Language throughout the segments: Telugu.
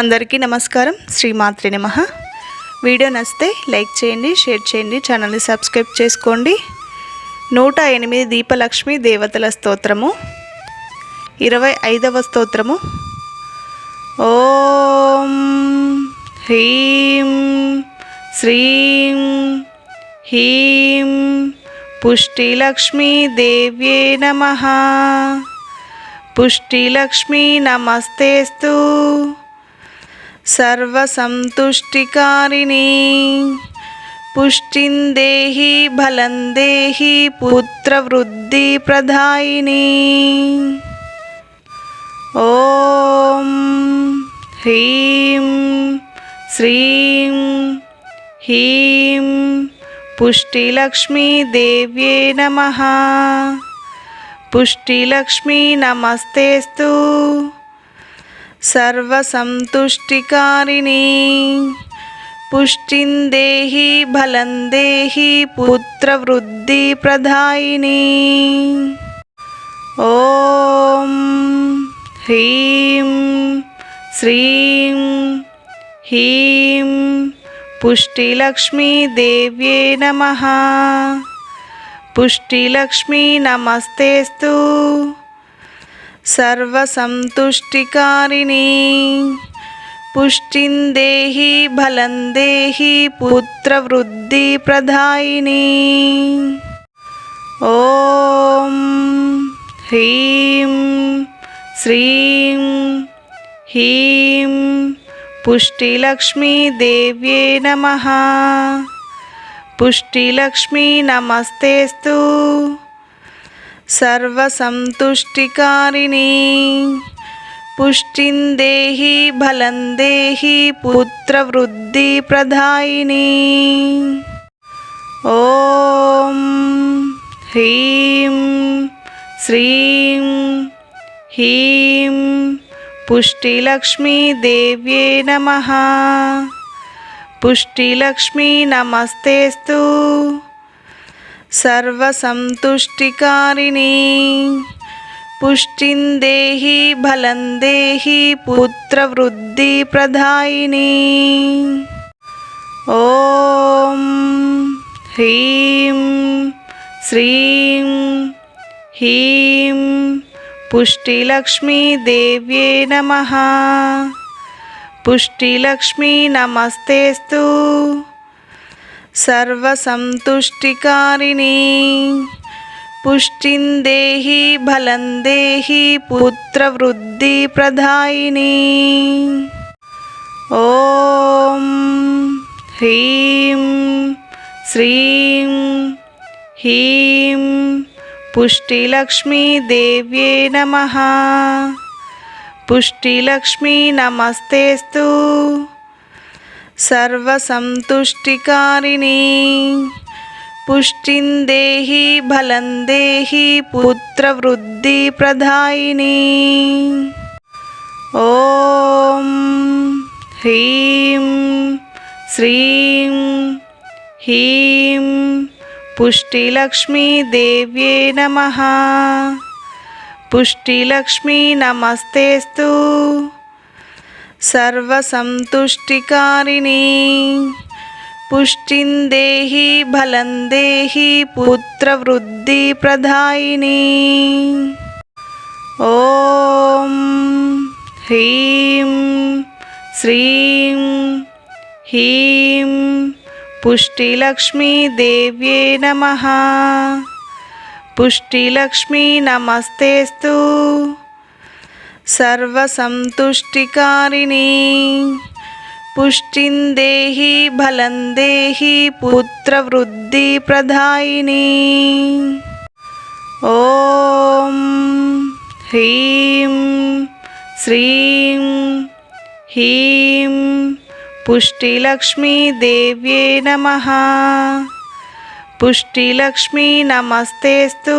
అందరికీ నమస్కారం. శ్రీమాత్రి నమ. వీడియో నచ్చితే లైక్ చేయండి షేర్ చేయండి ఛానల్ని సబ్స్క్రైబ్ చేసుకోండి. నూట ఎనిమిది దీపలక్ష్మి దేవతల స్తోత్రము. ఇరవై ఐదవ స్తోత్రము. ఓం హ్రీం శ్రీం హీం పుష్టిలక్ష్మీ దేవ్యే నమః. పుష్టిలక్ష్మీ నమస్తేస్తు. సర్వసంతుష్టికారిణి. పుష్టిం దేహి బలం దేహి పుత్రవృద్ధి ప్రధాయిని. ఓం హ్రీం శ్రీం హీం పుష్టిలక్ష్మీదేవ్యే నమ. పుష్టిలక్ష్మీ నమస్తేస్తు. సర్వసంతుష్టికారిణి. పుష్టిం దేహి బలం దేహి పుత్రవృద్ధి ప్రధాయిని. ఓం హ్రీం శ్రీం హీం పుష్టిలక్ష్మీ దేవ్యే నమః. పుష్టిలక్ష్మీ నమస్తేస్తు. సర్వసంతుష్టికారిణి. పుష్టిం దేహి బలం దేహి పుత్రవృద్ధి ప్రధాయిని. ఓం హ్రీం శ్రీం హీం పుష్టిలక్ష్మీదేవ్యే నమ. పుష్టిలక్ష్మీ నమస్తేస్తు. సర్వసంతుష్టికారిణి. పుష్టిం దేహి బలం దేహి పుత్రవృద్ధి ప్రధాయిని. ఓం హ్రీం శ్రీం హీం పుష్టిలక్ష్మీదేవ్యే నమ. పుష్టిలక్ష్మీ నమస్తేస్తు. సర్వసంతుష్టికారిణి. పుష్టిం దేహి బలం దేహి పుత్రవృద్ధి ప్రధాయిని. ఓం హ్రీం శ్రీం హీం పుష్టిలక్ష్మీ దేవ్యే నమః. పుష్టిలక్ష్మీ నమస్తేస్తు. సర్వసంతుష్టికారిణి. పుష్టిం దేహి బలం దేహి పుత్రవృద్ధి ప్రధాయిని. ఓం హ్రీం శ్రీం హీం పుష్టిలక్ష్మీదేవ్యే నమ. పుష్టిలక్ష్మీ నమస్తేస్తు. సర్వసంతుష్టికారిణి. పుష్టిం దేహి బలం దేహి పుత్రవృద్ధి ప్రధాయిని. ఓం హ్రీం శ్రీం హీం పుష్టిలక్ష్మీదేవ్యే నమ. పుష్టిలక్ష్మీ నమస్తేస్తు. సర్వసంతుష్టికారిణి. పుష్టిం దేహి బలం దేహి పుత్రవృద్ధి ప్రధాయిని. ఓం హ్రీం శ్రీం హీం పుష్టిలక్ష్మీ దేవ్యే నమః. పుష్టిలక్ష్మీ నమస్తేస్తు. సర్వసంతుష్టికారిణి. పుష్టిం దేహి బలం దేహి పుత్రవృద్ధి ప్రధాయిని. ఓం హ్రీం శ్రీం హీం పుష్టిలక్ష్మీదేవ్యే నమ. పుష్టిలక్ష్మీ నమస్తేస్తు.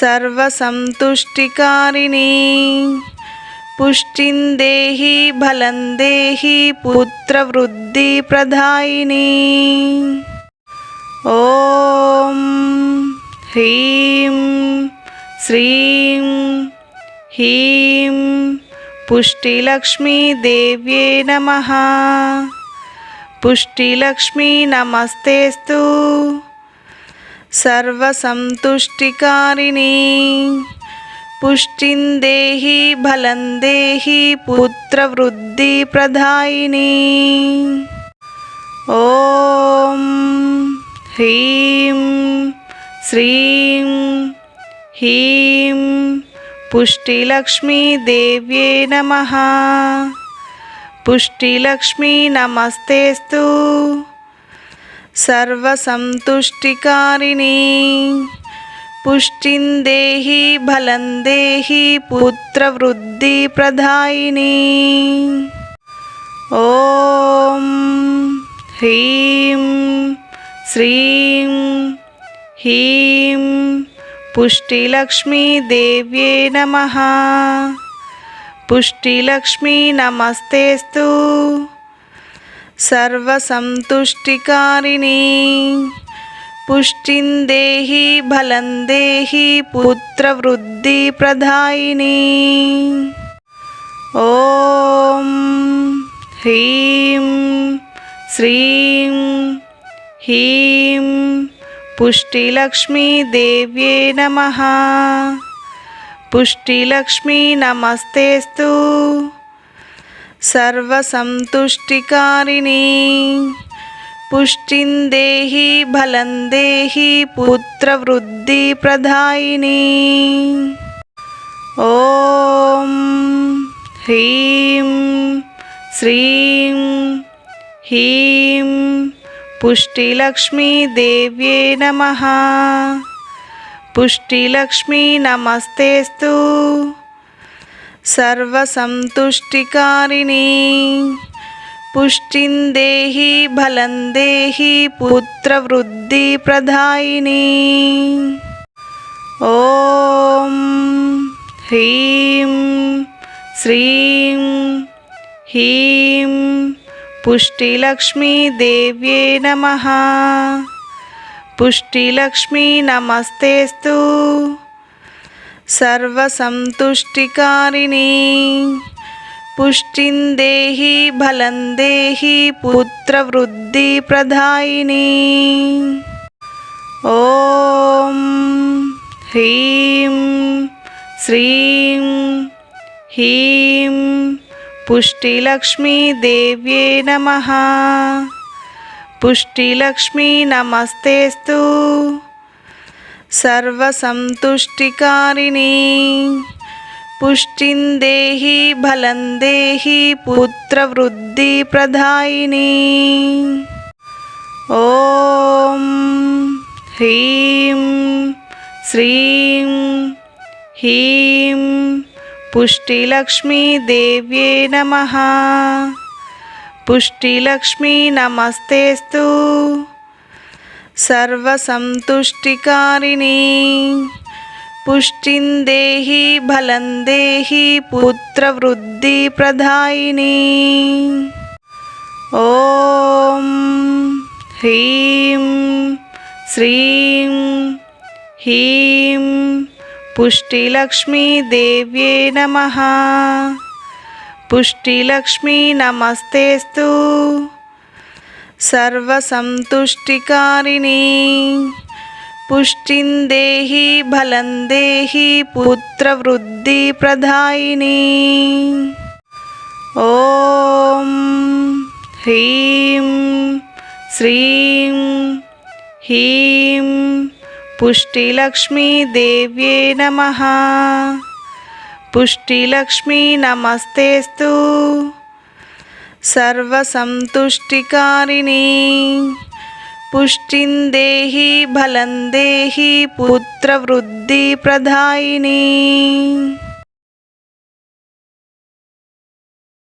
సర్వసంతుష్టికారిణి. పుష్టిం దేహి బలం దేహి పుత్రవృద్ధి ప్రధాయిని. ఓం హ్రీం శ్రీం హీం పుష్టిలక్ష్మీ నమ. పుష్టిలక్ష్మీ నమస్తేస్తు. సర్వసంతుష్టికారిణి. పుష్టిం దేహి బలం దేహి పుత్రవృద్ధి ప్రధాయిని. ఓం హ్రీం శ్రీం హీం పుష్టిలక్ష్మీదేవ్యే నమ. పుష్టిలక్ష్మీ నమస్తేస్తు. సర్వసంతుష్టికారిణి. పుష్టిం దేహి బలం దేహి పుత్రవృద్ధి ప్రధాయిని. ఓం హ్రీం శ్రీం హ్రీం పుష్టిలక్ష్మీదేవ్యే నమ. పుష్టిలక్ష్మీ నమస్తేస్తు. సర్వసంతుష్టికారిణి. పుష్టిం దేహి బలం దేహి పుత్రవృద్ధి ప్రధాయిని. ఓం హ్రీం శ్రీం హ్రీం పుష్టిలక్ష్మీ నమ. పుష్టిలక్ష్మీ నమస్తేస్తు. సర్వసంతుష్టికారిణి. పుష్టిం దేహి బలం దేహి పుత్రవృద్ధి ప్రధాయిని. ఓం హ్రీం శ్రీం హీం పుష్టిలక్ష్మీదేవ్యే నమ. పుష్టిలక్ష్మీ నమస్తేస్తు. సర్వసంతుష్టికారిణి. పుష్టిం దేహి బలం దేహి పుత్రవృద్ధి ప్రధాయిని. ఓం హ్రీం శ్రీం హీం పుష్టిలక్ష్మీదేవ్యే నమ. పుష్టిలక్ష్మీ నమస్తేస్తు. సర్వసంతుష్టికారిణి. పుష్టిం దేహి బలం దేహి పుత్రవృద్ధి ప్రధాయిని. ఓం హ్రీం శ్రీం హ్రీం పుష్టిలక్ష్మీ నమ. పుష్టిలక్ష్మీ నమస్తేస్తు. సర్వసంతుష్టికారిణి. పుష్టిం దేహి బలం దేహి పుత్రవృద్ధి ప్రధాయిని. ఓం హ్రీం శ్రీం హ్రీం పుష్టిలక్ష్మీదేవ్యే నమ. పుష్టిలక్ష్మీ నమస్తేస్తు. సర్వసంతుష్టికారిణి. పుష్టిం దేహి బలం దేహి పుత్రవృద్ధి ప్రధాయిని. ఓం హ్రీం శ్రీం హీం పుష్టిలక్ష్మీ నమ. పుష్టిలక్ష్మీ నమస్తేస్తు. సర్వసంతుష్టికారిణి. పుష్టిం దేహి బలం దేహి పుత్రవృద్ధి ప్రధాయిని. ఓం హ్రీం శ్రీం హ్రీం పుష్టిలక్ష్మీదేవ్యే నమ. పుష్టిలక్ష్మీ నమస్తేస్తు. సర్వసంతుష్టికారిణి. పుష్టిం దేహి బలం దేహి పుత్రవృద్ధి ప్రధాయిని.